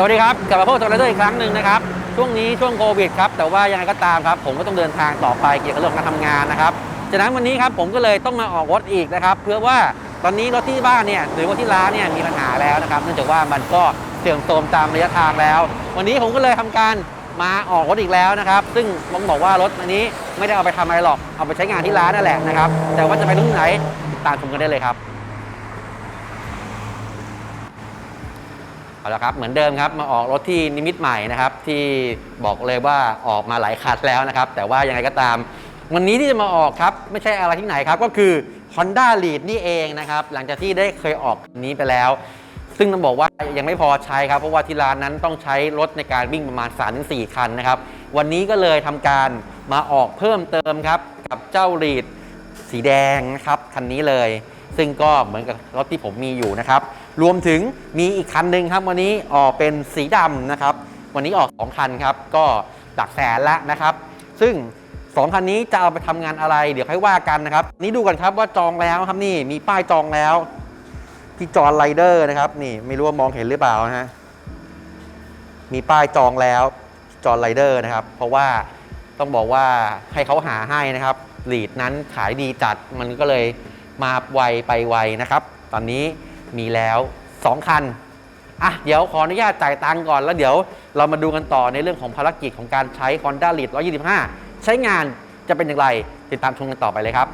สวัสดีครับกลับมาพบกับเราด้วยอีกครั้งหนึ่งนะครับ ช่วงนี้ช่วงโควิดครับแต่ว่ายังไงก็ตามครับ ผมก็ต้องเดินทางต่อไปเกี่ยวกับเรื่องการทำงานนะครับฉะนั้นวันนี้ครับผมก็เลยต้องมาออกรถอีกนะครับ เพื่อว่าตอนนี้รถที่บ้านเนี่ยหรือว่าที่ร้านเนี่ยมีปัญหาแล้วนะครับ เนื่องจากว่ามันก็เสื่อมโทรมตามระยะทางแล้ว วันนี้ผมก็เลยทำการมาออกรถอีกแล้วนะครับ ซึ่งต้องบอกว่ารถอันนี้ไม่ได้เอาไปทำอะไรหรอกเอาไปใช้งานที่ร้านนั่นแหละนะครับ แต่ว่าจะไปรุ่นไหนติดตามชมกันได้เลยครับ เอาละครับเหมือนเดิมครับมาออกรถที่นิมิตใหม่นะครับที่บอกเลยว่าออกมาหลายคันแล้วนะครับ แต่ว่ายังไงก็ตาม วันนี้ที่จะมาออกครับไม่ใช่อะไรที่ไหนครับ ก็คือ Honda Lead นี่เองนะครับ หลังจากที่ได้เคยออกคันนี้ไปแล้ว ซึ่งต้องบอกว่ายังไม่พอใช้ครับ เพราะว่าที่ร้านนั้นต้องใช้รถในการวิ่งประมาณ 3-4 คันนะครับ วันนี้ก็เลยทำการมาออกเพิ่มเติมครับกับเจ้า Lead สีแดงนะครับคันนี้เลย ซึ่งก็เหมือนกับรถที่ผมมีอยู่นะครับ รวมถึงมีอีกคันหนึ่งครับ วันนี้ออกเป็นสีดำนะครับ วันนี้ออก2คันครับ ก็หลักแสนละนะครับ ซึ่ง2คันนี้จะเอาไปทำงานอะไร เดี๋ยวค่อยว่ากันนะครับ นี่ดูกันครับว่าจองแล้วครับนี่มีป้ายจองแล้วพี่จอนไรเดอร์นะครับ นี่ไม่รู้ว่ามองเห็นหรือเปล่านะฮะมีป้ายจองแล้วจอนไรเดอร์นะครับ เพราะว่าต้องบอกว่าให้เขาหาให้นะครับลีดนั้นขายดีจัดมันก็เลยมาไวไปไวนะครับ ตอนนี้ มีแล้ว 2 คันอะเดี๋ยวขออนุญาตจ่ายตังค์ก่อนแล้วเดี๋ยวเรามาดูกันต่อในเรื่องของภารกิจของการใช้ Honda Lead 125 ใช้งานจะเป็นอย่างไร ติดตามชมกันต่อไปเลยครับ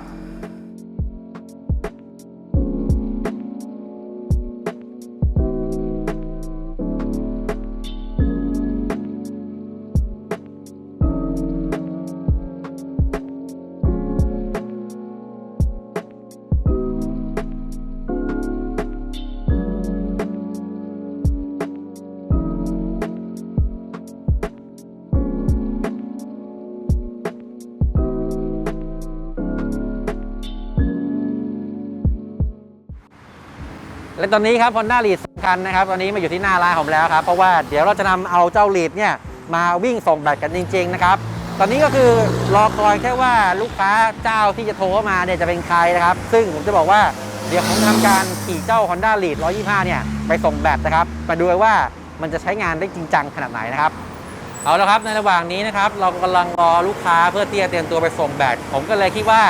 และตอนนี้ครับ Honda Lead สำคัญนะครับตอนนี้มาอยู่ที่หน้าร้านผมแล้วครับ เพราะว่าเดี๋ยวเราจะนำเอาเจ้า Lead เนี่ยมาวิ่งส่งแบตกันจริง ๆ นะครับ ตอนนี้ก็คือรอคอยแค่ว่าลูกค้าเจ้าที่จะโทรมาเนี่ยจะเป็นใครนะครับ ซึ่งผมจะบอกว่าเดี๋ยวผมทำการขี่เจ้า Honda Lead 125 เนี่ยไปส่งแบตนะครับมาดูว่ามันจะใช้งานได้จริงจังขนาดไหนนะครับเอาละครับในระหว่างนี้นะครับเรากำลังรอลูกค้าเพื่อเตรียมตัวไปส่งแบตผมก็เลยคิดว่า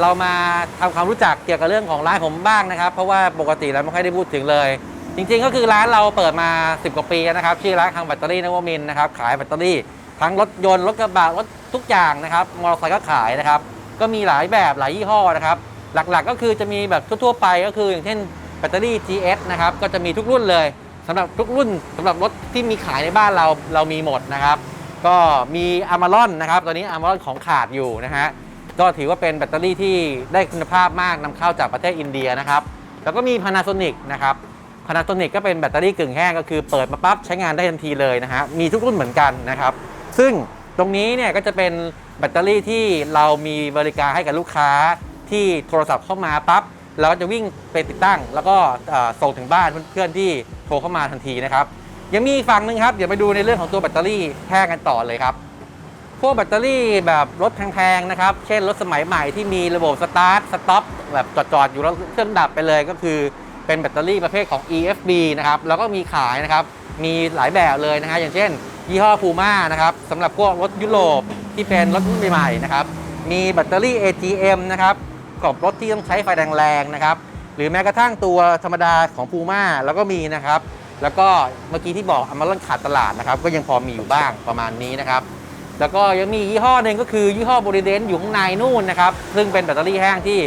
เรามาทำความรู้จักเกี่ยวกับเรื่องของร้านผมบ้างนะครับ เพราะว่าปกติแล้วไม่ค่อยได้พูดถึงเลย จริงๆ ก็คือร้านเราเปิดมา 10 กว่าปีนะครับ ชื่อร้านคังแบตเตอรี่นวมินนะครับ ขายแบตเตอรี่ ทั้งรถยนต์รถกระบะรถทุกอย่างนะครับ มอเตอร์ไซค์ก็ขายนะครับ ก็มีหลายแบบหลายยี่ห้อนะครับ หลักๆก็คือจะมีแบบทั่วๆไปก็คืออย่างเช่นแบตเตอรี่ GS นะครับ ก็จะมีทุกรุ่นเลยสำหรับทุกรุ่นสำหรับรถที่มีขายในบ้านเราเรามีหมดนะครับ ก็มีอ m ม r o n นนะครับ ตอนนี้อ m ม r o n ของขาดอยู่นะฮะ ก็ถือว่าเป็นแบตเตอรี่ที่ได้คุณภาพมากนำเข้าจากประเทศอินเดียนะครับ แล้วก็มี Panasonic นะครับ Panasonic ก็เป็นแบตเตอรี่กึ่งแห้งก็คือเปิดมาปั๊บใช้งานได้ทันทีเลยนะฮะ มีทุกรุ่นเหมือนกันนะครับ ซึ่งตรงนี้เนี่ยก็จะเป็นแบตเตอรี่ที่เรามีบริการให้กับลูกค้าที่โทรศัพท์เข้ามาปั๊บเราก็จะวิ่งไปติดตั้ง แล้วก็ส่งถึงบ้านเพื่อนๆที่โทรเข้ามาทันทีนะครับ ยังมีอีกฝั่งหนึ่งครับ เดี๋ยวไปดูในเรื่องของตัวแบตเตอรี่แพร่กันต่อเลยครับ พวกแบตเตอรี่แบบรถแพงๆนะครับ เช่นรถสมัยใหม่ที่มีระบบสตาร์ทสต็อปแบบจอดๆอยู่แล้วเครื่องดับไปเลยก็คือเป็นแบตเตอรี่ประเภทของ EFB นะครับ แล้วก็มีขายนะครับ มีหลายแบบเลยนะฮะ อย่างเช่น ยี่ห้อ Puma นะครับสำหรับพวกรถยุโรปที่เป็นรถรุ่นใหม่ๆนะครับ มีแบตเตอรี่ AGM นะครับกับรถที่ต้องใช้ไฟแรงๆนะครับ หรือแม้กระทั่งตัวธรรมดาของ Puma แล้วก็มีนะครับ แล้วก็เมื่อกี้ที่บอกอมารอนขาดตลาดนะครับ ก็ยังพอมีอยู่บ้างประมาณนี้นะครับ แล้วก็ยังมียี่ห้อหนึ่งก็คือยี่ห้อบริเดนอยู่ข้างในนู่นนะครับ ซึ่งเป็นแบตเตอรี่แห้งที่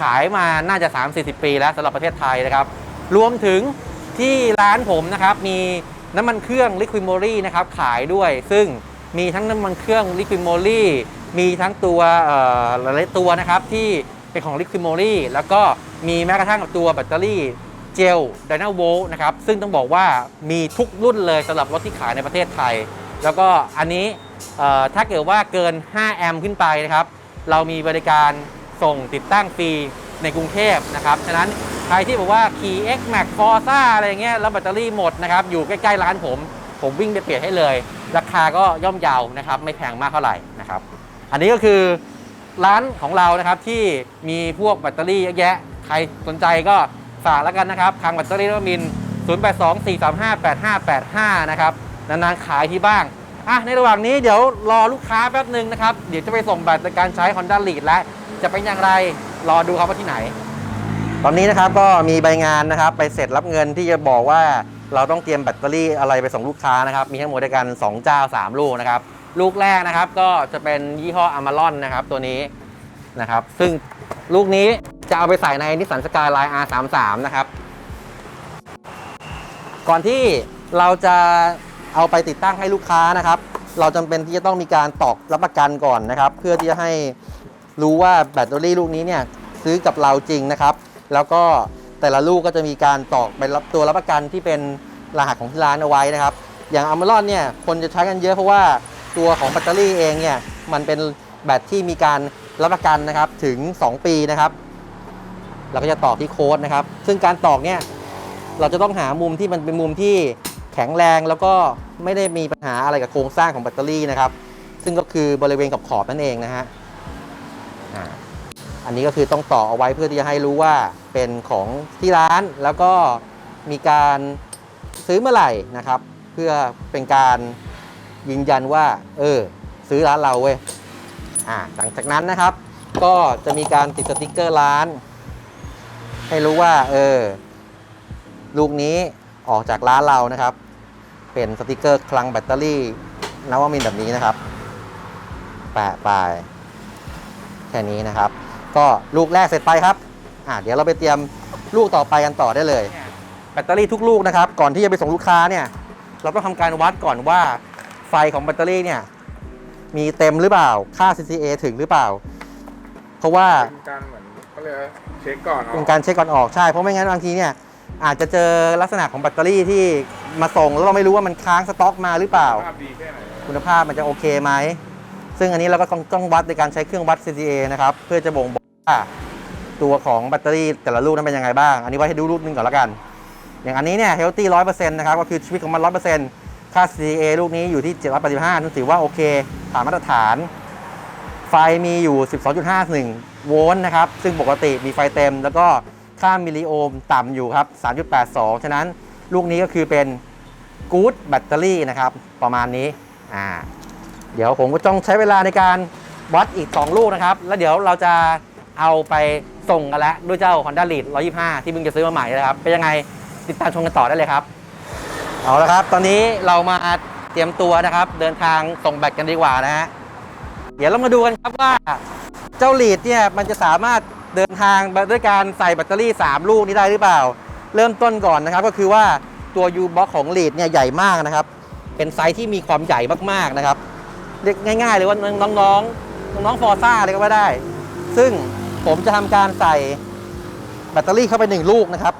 ขายมาน่าจะ 3-40 ปีแล้วสำหรับประเทศไทยนะครับ รวมถึงที่ร้านผมนะครับ มีน้ำมันเครื่องลิควิม o รี่นะครับขายด้วย ซึ่งมีทั้งน้ำมันเครื่องลิควิม o รี่มีทั้งตัวหลายตัวนะครับที่เป็นของลิควิม o รี่แล้วก็มีแม้กระทั่งตัวแบตเตอรี่เจลไดนาโวนะครับซึ่งต้องบอกว่ามีทุกรุ่นเลยสำหรับรถที่ขายในประเทศไทย แล้วก็อันนี้ถ้าเกิดว่าเกิน 5 แอมป์ขึ้นไปนะครับ เรามีบริการส่งติดตั้งฟรีในกรุงเทพนะครับฉะนั้นใครที่บอกว่าขี่ X Max Forza อะไรเงี้ยแล้วแบตเตอรี่หมดนะครับ อยู่ใกล้ๆร้านผม ผมวิ่งไปเปลี่ยนให้เลย ราคาก็ย่อมเยาวนะครับ ไม่แพงมากเท่าไหร่นะครับ อันนี้ก็คือร้านของเรานะครับที่มีพวกแบตเตอรี่เยอะแยะ ใครสนใจก็ฝากแล้วกันนะครับทางแบตเตอรี่นวมิน 0824358585 นะครับ นานๆขายที่บ้างอะในระหว่างนี้เดี๋ยวรอลูกค้าแป๊บหนึ่งนะครับ เดี๋ยวจะไปส่งบัตรในการใช้ Honda Lead และจะเป็นอย่างไรรอดูครับว่าที่ไหน ตอนนี้นะครับก็มีใบงานนะครับไปเสร็จรับเงินที่จะบอกว่าเราต้องเตรียมแบตเตอรี่อะไรไปส่งลูกค้านะครับ มีทั้งหมดด้วยกัน2เจ้า 3 ลูกนะครับ ลูกแรกนะครับก็จะเป็นยี่ห้ออ m ม r o n นะครับตัวนี้นะครับ ซึ่งลูกนี้จะเอาไปใส่ในนิสสันสกายไลน์ R33 นะครับ ก่อนที่เราจะ เอาไปติดตั้งให้ลูกค้านะครับ เราจำเป็นที่จะต้องมีการตอกรับประกันก่อนนะครับ เพื่อที่จะให้รู้ว่าแบตเตอรี่ลูกนี้เนี่ยซื้อกับเราจริงนะครับ แล้วก็แต่ละลูกก็จะมีการตอกใบรับตัวรับประกันที่เป็นรหัสของที่ร้านเอาไว้นะครับ อย่างอ m ม r o n เนี่ยคนจะใช้กันเยอะเพราะว่าตัวของแบตเตอรี่เองเนี่ยมันเป็นแบตที่มีการรับประกันนะครับถึง 2 ปีนะครับ เราก็จะตอกที่โค้ดนะครับ ซึ่งการตอกเนี่ยเราจะต้องหามุมที่มันเป็นมุมที่ แข็งแรงแล้วก็ไม่ได้มีปัญหาอะไรกับโครงสร้างของแบตเตอรี่นะครับ ซึ่งก็คือบริเวณกับขอบนั่นเองนะฮะอันนี้ก็คือต้องต่อเอาไว้เพื่อที่จะให้รู้ว่าเป็นของที่ร้านแล้วก็มีการซื้อเมื่อไหร่นะครับ เพื่อเป็นการยืนยันว่า เออ ซื้อร้านเราเว้ยอ่าหลังจากนั้นนะครับ ก็จะมีการติดสติกเกอร์ร้าน ให้รู้ว่า เออ ลูกนี้ออกจากร้านเรานะครับ เป็นสติกเกอร์คลังแบตเตอรี่นวมินทร์แบบนี้นะครับ แปะไปแค่นี้นะครับ ก็ลูกแรกเสร็จไปครับอ่าเดี๋ยวเราไปเตรียมลูกต่อไปกันต่อได้เลย แบตเตอรี่ทุกลูกนะครับ ก่อนที่จะไปส่งลูกค้าเนี่ย เราต้องทำการวัดก่อนว่าไฟของแบตเตอรี่เนี่ย มีเต็มหรือเปล่า ค่า CCA ถึงหรือเปล่า เพราะว่าเป็นการเหมือนเขาเรียกว่าเช็คก่อนเป็นการเช็คก่อนออกใช่ เพราะไม่งั้นบางทีเนี่ยอาจจะเจอลักษณะของแบตเตอรี่ที่ มาส่งแล้วเราไม่รู้ว่ามันค้างสต็อกมาหรือเปล่า ภาพดีแค่ไหนคุณภาพมันจะโอเคไหม ซึ่งอันนี้เราก็ต้องต้องวัดในการใช้เครื่องวัด CCA นะครับ เพื่อจะบ่งบอกว่าตัวของแบตเตอรี่แต่ละลูกนั้นเป็นยังไงบ้าง อันนี้ไว้ให้ดูลูกหนึงก่อนละกัน อย่างอันนี้เนี่ย healthy 100%นต์นะครับ ก็คือชีวิตของมัน100%ค่า CCA ลูกนี้อยู่ที่ 785นั่นถือว่าโอเคผ่านมาตรฐาน ไฟมีอยู่ 12.51 โวลต์นะครับ ซึ่งปกติมีไฟเต็ม แล้วก็ค่ามิลลิโอห์มต่ำอยู่ครับ 3.82 ฉะนั้น ลูกนี้ก็คือเป็นกู๊ดแบตเตอรี่นะครับ ประมาณนี้อ่าเดี๋ยวผมก็ต้องใช้เวลาในการวัดอีก 2 ลูกนะครับ แล้วเดี๋ยวเราจะเอาไปส่งกันแล้วด้วยเจ้า Honda Lead 125 ที่เพิ่งจะซื้อมาใหม่นะครับ เป็นยังไงติดตามชมกันต่อได้เลยครับ เอาละครับ ตอนนี้เรามาเตรียมตัวนะครับ เดินทางส่งแบตกันดีกว่านะฮะเดี๋ยวเรามาดูกันครับว่าเจ้าลีดเนี่ยมันจะสามารถเดินทางด้วยการใส่แบตเตอรี่ 3 ลูกนี้ได้หรือเปล่า เริ่มต้นก่อนนะครับก็คือว่าตัว U box ของลีดเนี่ยใหญ่มากนะครับ เป็นไซส์ที่มีความใหญ่มากๆนะครับเรียกง่ายๆเลยว่าน้องๆน้องๆฟอร์ซ่าเลยก็ว่าได้ ซึ่งผมจะทำการใส่แบตเตอรี่เข้าไป 1 ลูกนะครับ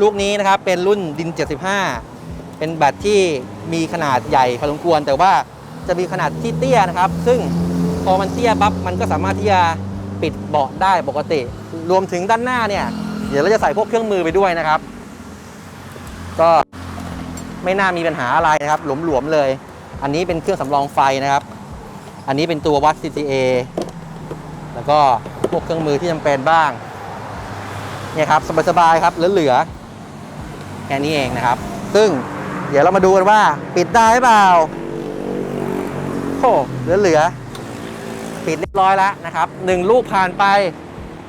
ลูกนี้นะครับเป็นรุ่นดิน 75 เป็นแบตที่มีขนาดใหญ่พอสมควร แต่ว่าจะมีขนาดที่เตี้ยนะครับ ซึ่งพอมันเตี้ยปั๊บมันก็สามารถที่จะปิดเบาะได้ปกติ รวมถึงด้านหน้าเนี่ย เดี๋ยวเราจะใส่พวกเครื่องมือไปด้วยนะครับ ก็ไม่น่ามีปัญหาอะไรนะครับ หลวมๆเลย อันนี้เป็นเครื่องสำรองไฟนะครับ อันนี้เป็นตัววัด CTA แล้วก็พวกเครื่องมือที่จำเป็นบ้าง เนี่ยครับสบายๆครับเหลือๆแค่นี้เองนะครับ ซึ่งเดี๋ยวเรามาดูกันว่า ปิดได้หรือเปล่าโอ้เหลือๆปิดเรียบร้อยแล้วนะครับหนึ่งลูกผ่านไป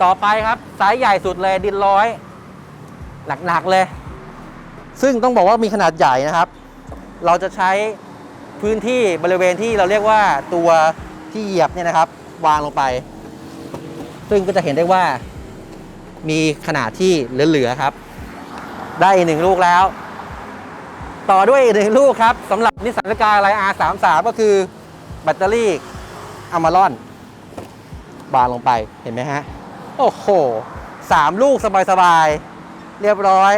ต่อไปครับไซส์ใหญ่สุดเลยดินร้อย หนักๆเลย ซึ่งต้องบอกว่ามีขนาดใหญ่นะครับ เราจะใช้พื้นที่บริเวณที่เราเรียกว่าตัวที่เหยียบเนี่ยนะครับ วางลงไป ซึ่งก็จะเห็นได้ว่า มีขนาดที่เหลือๆครับ ได้อีกหนึ่งลูกแล้ว ต่อด้วยอีกหนึ่งลูกครับสำหรับนิสสันสกายไลน์ R33 ก็คือแบตเตอรี่อมารอนบางลงไปเห็นไหมฮะ โอ้โหสามลูกสบายๆ เรียบร้อย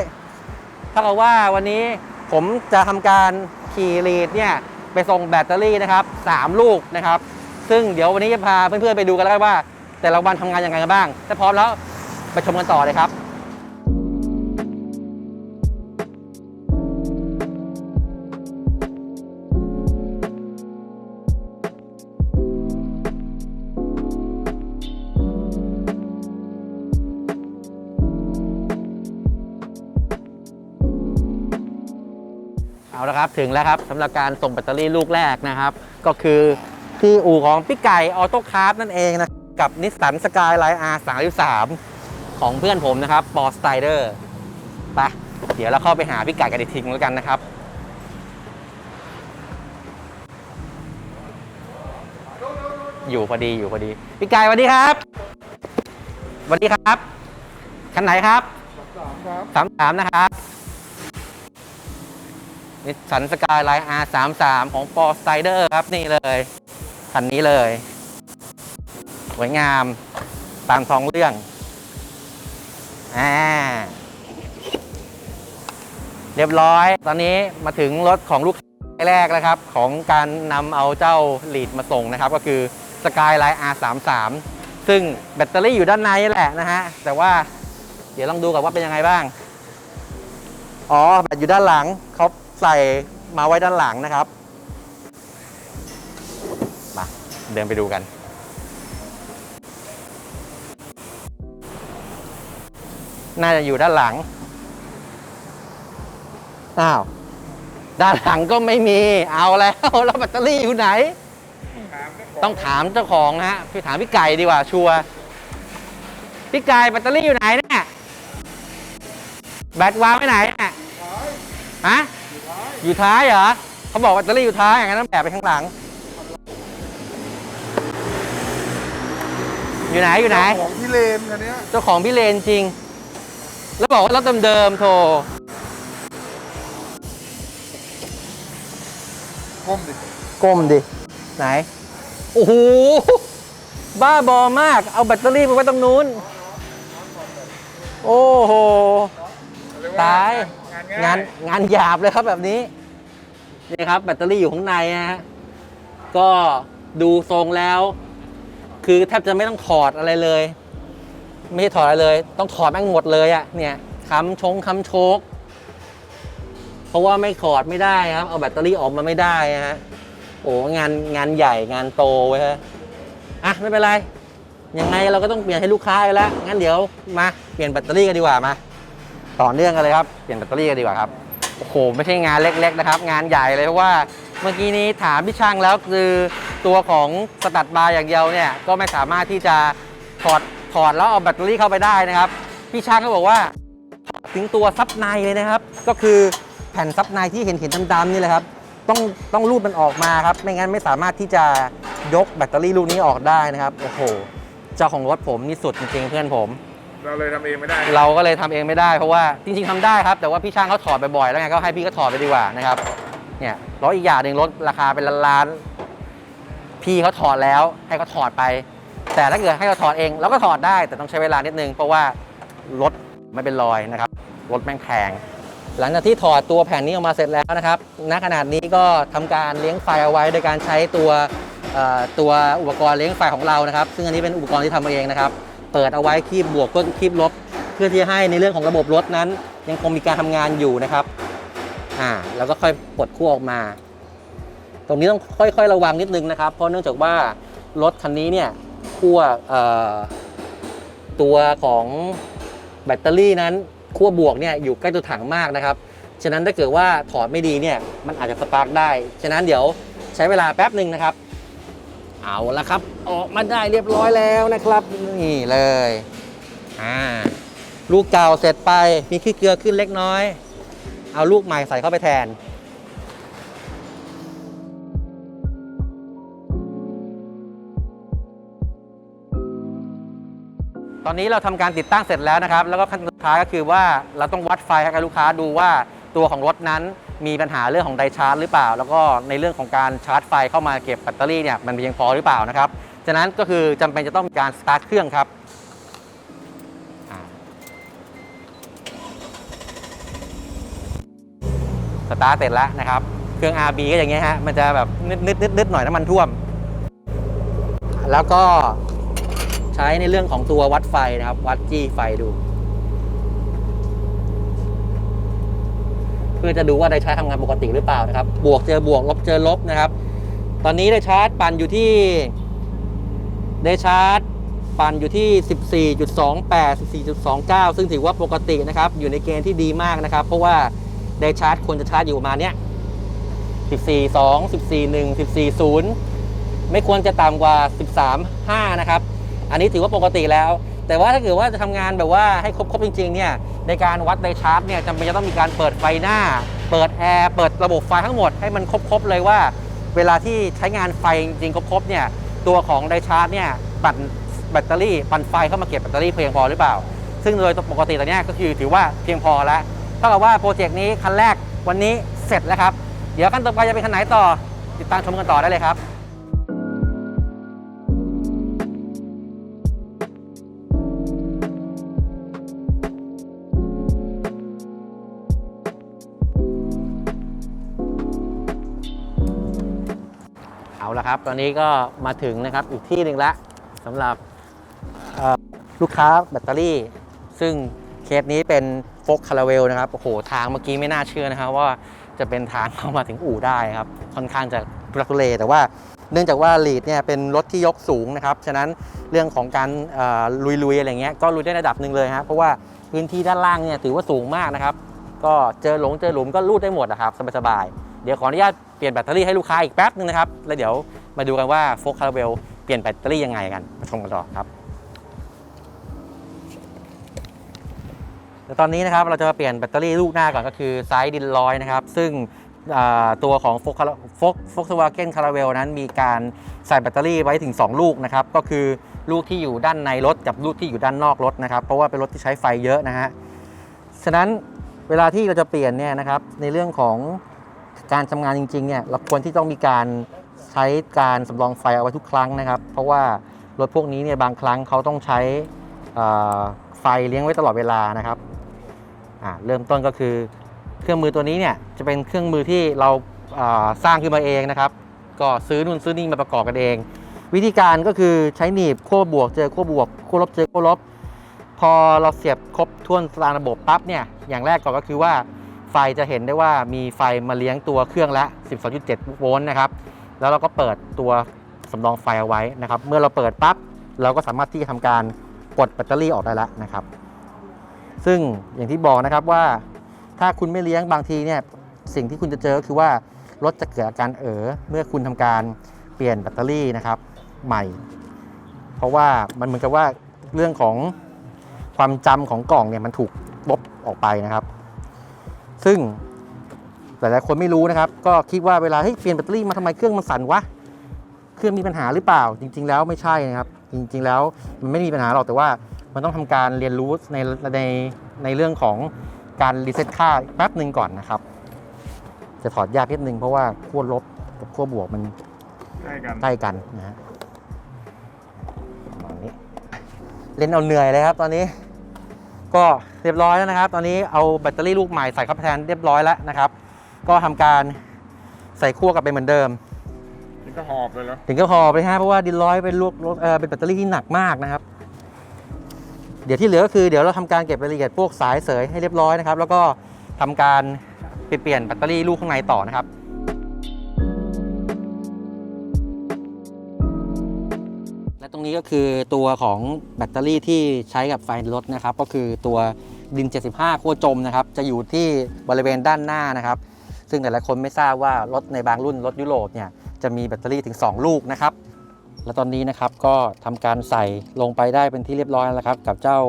ถ้ากับว่าวันนี้ผมจะทำการขี่ลีดเนี่ยไปส่งแบตเตอรี่นะครับสามลูกนะครับ ซึ่งเดี๋ยววันนี้จะพาเพื่อนๆไปดูกันแล้วกันว่า แต่ละวันทำงานยังไงกันบ้าง ถ้าพร้อมแล้วไปชมกันต่อเลยครับ ครับถึงแล้วครับสำหรับการส่งแบตเตอรี่ลูกแรกนะครับ ก็คือที่อู่ของพี่ไก่ออโต้คาร์นั่นเองนะกับนิสสันสกายไลน์ R 33ของเพื่อนผมนะครับปอสไตเดอร์ไปเดี๋ยวเราเข้าไปหาพี่ไก่กันอีกทีนึงแล้วกันนะครับอยู่พอดีอยู่พอดีพี่ไก่สวัสดีครับสวัสดีครับคันไหนครับสามครับสามสามนะครับ นิสสันสกายไลน์ R 3 3 ของปอสไตเดอร์ครับนี่เลยคันนี้เลย สวยงามตามท้องเรื่องอ่าเรียบร้อย ตอนนี้มาถึงรถของลูกค้าแรกแล้วครับ ของการนำเอาเจ้าลีดมาส่งนะครับ ก็คือสกายไลน์ R 3 3 ซึ่งแบตเตอรี่อยู่ด้านในแหละนะฮะ แต่ว่าเดี๋ยวลองดูกันว่าเป็นยังไงบ้าง อ๋อ แบตอยู่ด้านหลังเขา ใส่มาไว้ด้านหลังนะครับ มาเดินไปดูกัน น่าจะอยู่ด้านหลัง อ้าว ด้านหลังก็ไม่มี เอาแล้ว แล้วแบตเตอรี่อยู่ไหนถามเจ้าขต้องถามเจ้าของนะฮะ พี่ถามพี่ไก่ดีกว่าชัวร์ พี่ไก่แบตเตอรี่อยู่ไหนเนี่ย แบตวางไว้ไหนเนี่ย ฮะ อยู่ท้ายเหรอเขาบอกแบตเตอรี่อยู่ท้ายอย่างนั้นต้องแบกไปข้างหลัง อยู่ไหนอยู่ไหน ของพี่เลนคันเนี้ยเจ้าของพี่เลนจริง แล้วบอกว่ารถเดิมๆโทรก้มดิก้มดิ ไหน โอ้โห บ้าบอมาก เอาแบตเตอรี่ไปไว้ตรงนู้น โอ้โหเรีกว่ตาย งานงานหยาบเลยครับแบบนี้นี่ครับ แบตเตอรี่อยู่ข้างในนะฮะก็ดูทรงแล้ว คือแทบจะไม่ต้องถอดอะไรเลย ไม่ใช่ถอดอะไรเลย ต้องถอดแม่งหมดเลยอะเนี่ยค้ำชงค้ำโชกเพราะว่าไม่ถอดไม่ได้ครับ เอาแบตเตอรี่ออกมาไม่ได้นะฮะโอ้งานงานใหญ่งานโตเว้ยฮะอะไม่เป็นไรยังไงเราก็ต้องเปลี่ยนให้ลูกค้าแล้วงั้นเดี๋ยวมาเปลี่ยนแบตเตอรี่กันดีกว่ามา ต่อเนื่องกันเลยครับเปลี่ยนแบตเตอรี่กันดีกว่าครับโอ้โหไม่ใช่งานเล็กๆนะครับ งานใหญ่เลยเพราะว่าเมื่อกี้นี้ถามพี่ช่างแล้วคือตัวของสตัดบาร์อย่างเดียวเนี่ยก็ไม่สามารถที่จะถอดถอดแล้วเอาแบตเตอรี่เข้าไปได้นะครับ พี่ช่างก็บอกว่าถึงตัวซับในเลยนะครับ ก็คือแผ่นซับในที่เห็นเห็นดำๆนี่แหละครับต้องต้องรูดมันออกมาครับ ไม่งั้นไม่สามารถที่จะยกแบตเตอรี่ลูกนี้ออกได้นะครับโอ้โหเจ้าของรถผมนี่สุดจริงๆเพื่อนผม เราเลยทำเองไม่ได้เราก็เลยทำเองไม่ได้เพราะว่าจริง ๆทำได้ครับ แต่ว่าพี่ช่างเขาถอดบ่อยๆแล้วไงก็ให้พี่ก็ถอดไปดีกว่านะครับเนี่ยแล้วอีกอย่างหนึ่งรถราคาเป็นล้านๆพี่เขาถอดแล้วให้เขาถอดไป แต่ถ้าเกิดให้เราถอดเองเราก็ถอดได้ แต่ต้องใช้เวลานิดนึงเพราะว่ารถไม่เป็นรอยนะครับรถแม่งแพง หลังจากที่ถอดตัวแผ่นนี้ออกมาเสร็จแล้วนะครับ ณ ขนาดนี้ก็ทำการเลี้ยงไฟเอาไว้โดยการใช้ตัวเอ่อตัวอุปกรณ์เลี้ยงไฟของเรานะครับ ซึ่งอันนี้เป็นอุปกรณ์ที่ทำมาเองนะครับ เปิดเอาไว้คีบบวกเพื่อคีบลบ เพื่อที่จะให้ในเรื่องของระบบรถนั้น ยังคงมีการทำงานอยู่นะครับอ่าแล้วก็ค่อยปลดขั้วออกมา ตรงนี้ต้องค่อยๆระวังนิดนึงนะครับ เพราะเนื่องจากว่ารถคันนี้เนี่ยขั้วตัวของแบตเตอรี่นั้นขั้วบวกเนี่ยอยู่ใกล้ตัวถังมากนะครับ ฉะนั้นถ้าเกิดว่าถอดไม่ดีเนี่ยมันอาจจะสปาร์กได้ ฉะนั้นเดี๋ยวใช้เวลาแป๊บหนึ่งนะครับ เอาละครับ ออกมาได้เรียบร้อยแล้วนะครับ นี่เลยอ่าลูกเก่าเสร็จไปมีขี้เกลือขึ้นเล็กน้อย เอาลูกใหม่ใส่เข้าไปแทนตอนนี้เราทำการติดตั้งเสร็จแล้วนะครับ แล้วก็ขั้นตอนสุดท้ายก็คือว่าเราต้องวัดไฟให้กับลูกค้าดูว่าตัวของรถนั้น มีปัญหาเรื่องของไดชาร์จหรือเปล่า แล้วก็ในเรื่องของการชาร์จไฟเข้ามาเก็บแบตเตอรี่เนี่ยมันเพียงพอหรือเปล่านะครับฉะนั้นก็คือจำเป็นจะต้องมีการสตาร์ทเครื่องครับสตาร์ทเสร็จแล้วนะครับ เครื่อง RB ก็อย่างเงี้ยฮะ มันจะแบบนิดนิดนิดนิดหน่อยน้ำมันท่วม แล้วก็ใช้ในเรื่องของตัววัดไฟนะครับ วัดจี้ไฟดู เพื่อจะดูว่าได้ชาร์จทำงานปกติหรือเปล่านะครับ บวกเจอบวกลบเจอลบนะครับ ตอนนี้ได้ชาร์จปั่นอยู่ที่ได้ชาร์จปั่นอยู่ที่ 14.28 14.29 ซึ่งถือว่าปกตินะครับ อยู่ในเกณฑ์ที่ดีมากนะครับ เพราะว่าได้ชาร์จควรจะชาร์จอยู่ประมาณเนี้ย14 2 14 1 14 0 ไม่ควรจะต่ำกว่า 13 5 นะครับ อันนี้ถือว่าปกติแล้ว แต่ว่าถ้าเกิดว่าจะทำงานแบบว่าให้ครบๆจริงๆเนี่ยในการวัดไดชาร์จเนี่ยจำเป็นจะต้องมีการเปิดไฟหน้า เปิดแอร์เปิดระบบไฟทั้งหมดให้มันครบๆเลยว่า เวลาที่ใช้งานไฟจริงๆครบๆเนี่ยตัวของไดชาร์จเนี่ยปั่นแบตเตอรี่ปั่นไฟเข้ามาเก็บแบตเตอรี่เพียงพอหรือเปล่า ซึ่งโดยปกติตอนนี้ก็คือถือว่าเพียงพอแล้วเท่ากับว่าโปรเจกต์นี้คันแรกวันนี้เสร็จแล้วครับ เดี๋ยวขั้นต่อไปจะเป็นคันไหนต่อติดตามชมกันต่อได้เลยครับ ละครับ ตอนนี้ก็มาถึงนะครับอีกที่หนึ่งละสำหรับลูกค้าแบตเตอรี่ ซึ่งเคสนี้เป็นโฟกคาราเวลนะครับโอ้โหทางเมื่อกี้ไม่น่าเชื่อนะครับว่าจะเป็นทางเข้ามาถึงอู่ได้ครับ ค่อนข้างจะทุรักเลแต่ว่าเนื่องจากว่าลีดเนี่ยเป็นรถที่ยกสูงนะครับ ฉะนั้นเรื่องของการลุยๆอะไรเงี้ยก็ลุยได้ระดับหนึ่งเลยครับเพราะว่าพื้นที่ด้านล่างเนี่ยถือว่าสูงมากนะครับ ก็เจอหลงเจอหลุมก็รูดได้หมดนะครับสบายๆเดี๋ยวขออนุญาต ปลี่ยนแบตเตอรี่ให้ลูกค้าอีกแป๊บนึงนะครับ แล้วเดี๋ยวมาดูกันว่าโฟกคาราเบลเปลี่ยนแบตเตอรี่ยังไงกันมาชมกันต่อครับแล้วตอนนี้นะครับเราจะมาเปลี่ยนแบตเตอรี่ลูกหน้าก่อนก็คือไซส์ดินลอยนะครับ ซึ่งตัวของโฟกโฟกโฟกสวาเกนคาราเวลนั้นมีการใส่แบตเตอรี่ไว้ถึง 2 ลูกนะครับ ก็คือลูกที่อยู่ด้านในรถกับลูกที่อยู่ด้านนอกรถนะครับ เพราะว่าเป็นรถที่ใช้ไฟเยอะนะฮะฉะนั้นเวลาที่เราจะเปลี่ยนเนี่ยนะครับในเรื่องของ การทำงานจริงๆเนี่ยเราควรที่ต้องมีการใช้การสำรองไฟเอาไว้ทุกครั้งนะครับ เพราะว่ารถพวกนี้เนี่ยบางครั้งเขาต้องใช้ไฟเลี้ยงไว้ตลอดเวลานะครับเริ่มต้นก็คือเครื่องมือตัวนี้เนี่ยจะเป็นเครื่องมือที่เราาสร้างขึ้นมาเองนะครับ ก็ซื้อนู่นซื้อนี่มาประกอบกันเอง วิธีการก็คือใช้หนีบขั้วบวกเจอขั้วบวกขั้วลบเจอขั้วลบ พอเราเสียบครบถ้วนตามระบบปั๊บเนี่ยอย่างแรกก่อนก็คือว่า ไฟจะเห็นได้ว่ามีไฟมาเลี้ยงตัวเครื่องละ 12.7 โวลต์นะครับ แล้วเราก็เปิดตัวสำรองไฟเอาไว้นะครับ เมื่อเราเปิดปั๊บ เราก็สามารถที่จะทำการกดแบตเตอรี่ออกได้แล้วนะครับ ซึ่งอย่างที่บอกนะครับว่าถ้าคุณไม่เลี้ยงบางทีเนี่ยสิ่งที่คุณจะเจอก็คือว่ารถจะเกิดอาการเอ๋อเมื่อคุณทำการเปลี่ยนแบตเตอรี่นะครับใหม่ เพราะว่ามันเหมือนกับว่าเรื่องของความจำของกล่องเนี่ยมันถูกลบออกไปนะครับ ซึ่งหลายๆคนไม่รู้นะครับ ก็คิดว่าเวลาเฮ้ยเปลี่ยนแบตเตอรี่มาทำไมเครื่องมันสั่นวะ เครื่องมีปัญหาหรือเปล่า จริง ๆ แล้วไม่ใช่นะครับ จริง ๆ แล้วมันไม่มีปัญหาหรอกแต่ว่ามันต้องทำการเรียนรู้ในในในเรื่องของการรีเซ็ตค่าแป๊บหนึ่งก่อนนะครับ จะถอดยากนิดนึงเพราะว่าขั้วลบกับขั้วบวกมันใกล้กันใกล้กันนะฮะประมาณนี้เล่นเอาเหนื่อยเลยครับตอนนี้ ก็เรียบร้อยแล้วนะครับ ตอนนี้เอาแบตเตอรี่ลูกใหม่ใส่เข้าไปแทนเรียบร้อยแล้วนะครับ ก็ทำการใส่ขั้วกลับไปเหมือนเดิมนี่ก็หอบเลยแล้วถึงก็พอไปฮะเพราะว่าดินร้อยเป็นลูกรถเออเป็นแบตเตอรี่ที่หนักมากนะครับ เดี๋ยวที่เหลือก็คือเดี๋ยวเราทำการเก็บรายละเอียดพวกสายเสยให้เรียบร้อยนะครับ แล้วก็ทำการไปเปลี่ยนแบตเตอรี่ลูกข้างในต่อนะครับ รงนี้ก็คือตัวของแบตเตอรี่ที่ใช้กับไฟรถนะครับ ก็คือตัวดิน 75ขั้วจมนะครับ จะอยู่ที่บริเวณด้านหน้านะครับ ซึ่งหลายๆคนไม่ทราบว่ารถในบางรุ่นรถยุโรปเนี่ยจะมีแบตเตอรี่ถึง 2 ลูกนะครับ และตอนนี้นะครับก็ทำการใส่ลงไปได้เป็นที่เรียบร้อยแล้วครับ กับเจ้า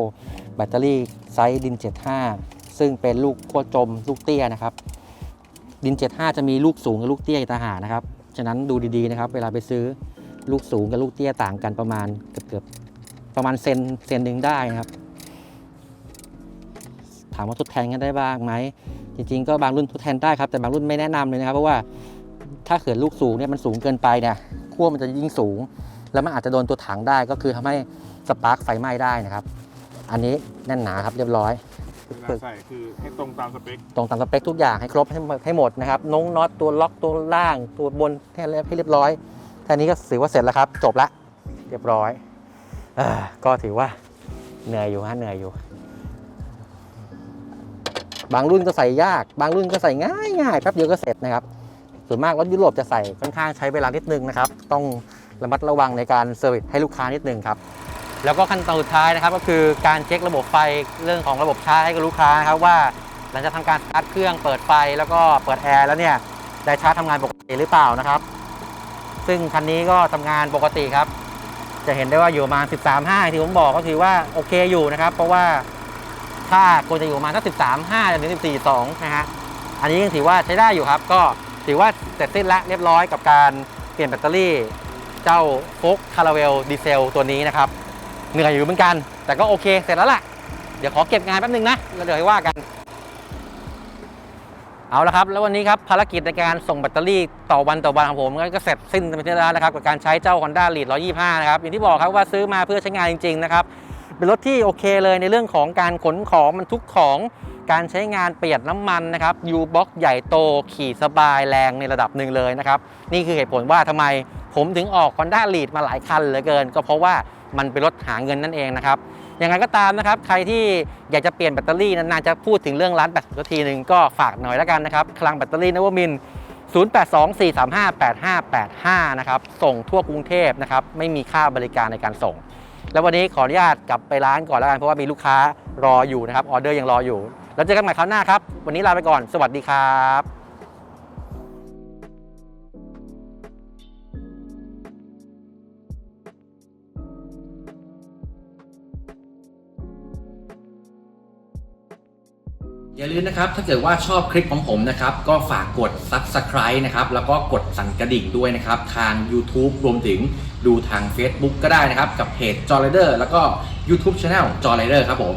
แบตเตอรี่ไซส์ดิน 75 ซึ่งเป็นลูกขั้วจมลูกเตี้ยนะครับ ดิน 75 จะมีลูกสูงกับลูกเตี้ยต่างหากนะครับ ฉะนั้นดูดีๆนะครับ เวลาไปซื้อ ลูกสูงกับลูกเตี้ยต่างกันประมาณเกือบๆประมาณเซนเซนหนึ่งได้นะครับ ถามว่าทดแทนกันได้บ้างไหมจริงๆ ก็บางรุ่นทดแทนได้ครับแต่บางรุ่นไม่แนะนำเลยนะครับ เพราะว่าถ้าเกิดลูกสูงเนี่ยมันสูงเกินไปเนี่ยขั้วมันจะยิ่งสูง แล้วมันอาจจะโดนตัวถังได้ก็คือทำให้สปาร์คไฟไหม้ได้นะครับ อันนี้แน่นหนาครับเรียบร้อยเวลาใส่คือให้ตรงตามสเปคตรงตามสเปคทุกอย่างให้ครบให้หมดให้หมดนะครับนงน็อตตัวล็อกตัวล่างตัวบนให้เรียบให้เรียบร้อย แค่นี้ก็ถือว่าเสร็จแล้วครับ จบละเรียบร้อยอก็ถือว่าเหนื่อยอยู่ฮะเหนื่อยอยู่ บางรุ่นก็ใส่ยาก บางรุ่นก็ใส่ง่ายง่ายแป๊บเดียวก็เสร็จนะครับ ส่วนมากรถยุโรปจะใส่ค่อนข้างใช้เวลานิดนึงนะครับ ต้องระมัดระวังในการเซอร์วิสให้ลูกค้านิดนึงครับแล้วก็ขั้นตอนสุดท้ายนะครับก็คือการเช็คระบบไฟเรื่องของระบบชาร์จให้กับลูกค้านะครับว่า หลังจากทำการสตาร์ทเครื่องเปิดไฟแล้วก็เปิดแอร์แล้วเนี่ยได้ชาร์จทำงานปกติหรือเปล่านะครับ ซึ่งคันนี้ก็ทำงานปกติครับ จะเห็นได้ว่าอยู่ประมาณ13.5 ที่ผมบอกก็ถือว่าโอเคอยู่นะครับ เพราะว่าถ้าควรจะอยู่ประมาณสัก13.5ถึง14.2นะฮะอันนี้ยังถือว่าใช้ได้อยู่ครับ ก็ถือว่าเสร็จสิ้นแล้วเรียบร้อยกับการเปลี่ยนแบตเตอรี่ เจ้าโฟกคาราเวลดีเซลตัวนี้นะครับเหนื่อยอยู่เหมือนกัน แต่ก็โอเคเสร็จแล้วล่ะเดี๋ยวขอเก็บงานแป๊บนึงนะแล้วเดี๋ยวให้ว่ากัน เอาละครับ แล้ววันนี้ครับภารกิจในการส่งแบตเตอรี่ต่อวันต่อวันของผมก็เสร็จสิ้นไปที่แล้วนะครับกับการใช้เจ้า Honda Lead 125 นะครับอย่างที่บอกครับว่าซื้อมาเพื่อใช้งานจริง ๆ นะครับ เป็นรถที่โอเคเลยในเรื่องของการขนของมันทุกของ การใช้งานประหยัดน้ำมันนะครับยูบ็อกใหญ่โตขี่สบายแรงในระดับหนึ่งเลยนะครับ นี่คือเหตุผลว่าทำไมผมถึงออก Honda Lead มาหลายคันเหลือเกิน ก็เพราะว่ามันเป็นรถหาเงินนั่นเองนะครับยังไงก็ตามนะครับ ใครที่อยากจะเปลี่ยนแบตเตอรี่นานๆจะพูดถึงเรื่องร้านแบตสักทีหนึ่งก็ฝากหน่อยแล้วกันนะครับคลังแบตเตอรี่นวมินทร์0824358585 นะครับ ส่งทั่วกรุงเทพนะครับ ไม่มีค่าบริการในการส่ง แล้ววันนี้ขออนุญาตกลับไปร้านก่อนแล้วกัน เพราะว่ามีลูกค้ารออยู่นะครับ ออเดอร์ยังรออยู่ แล้วเจอกันใหม่คราวหน้าครับ วันนี้ลาไปก่อน สวัสดีครับอย่าลืมนะครับ ถ้าเกิดว่าชอบคลิปของผมนะครับ ก็ฝากกด Subscribe นะครับ แล้วก็กดสั่นกระดิ่งด้วยนะครับ ทาง YouTube รวมถึงดูทาง Facebook ก็ได้นะครับ กับเพจ j o r i d e r แล้วก็ YouTube Channel j o r i d e r ครับผม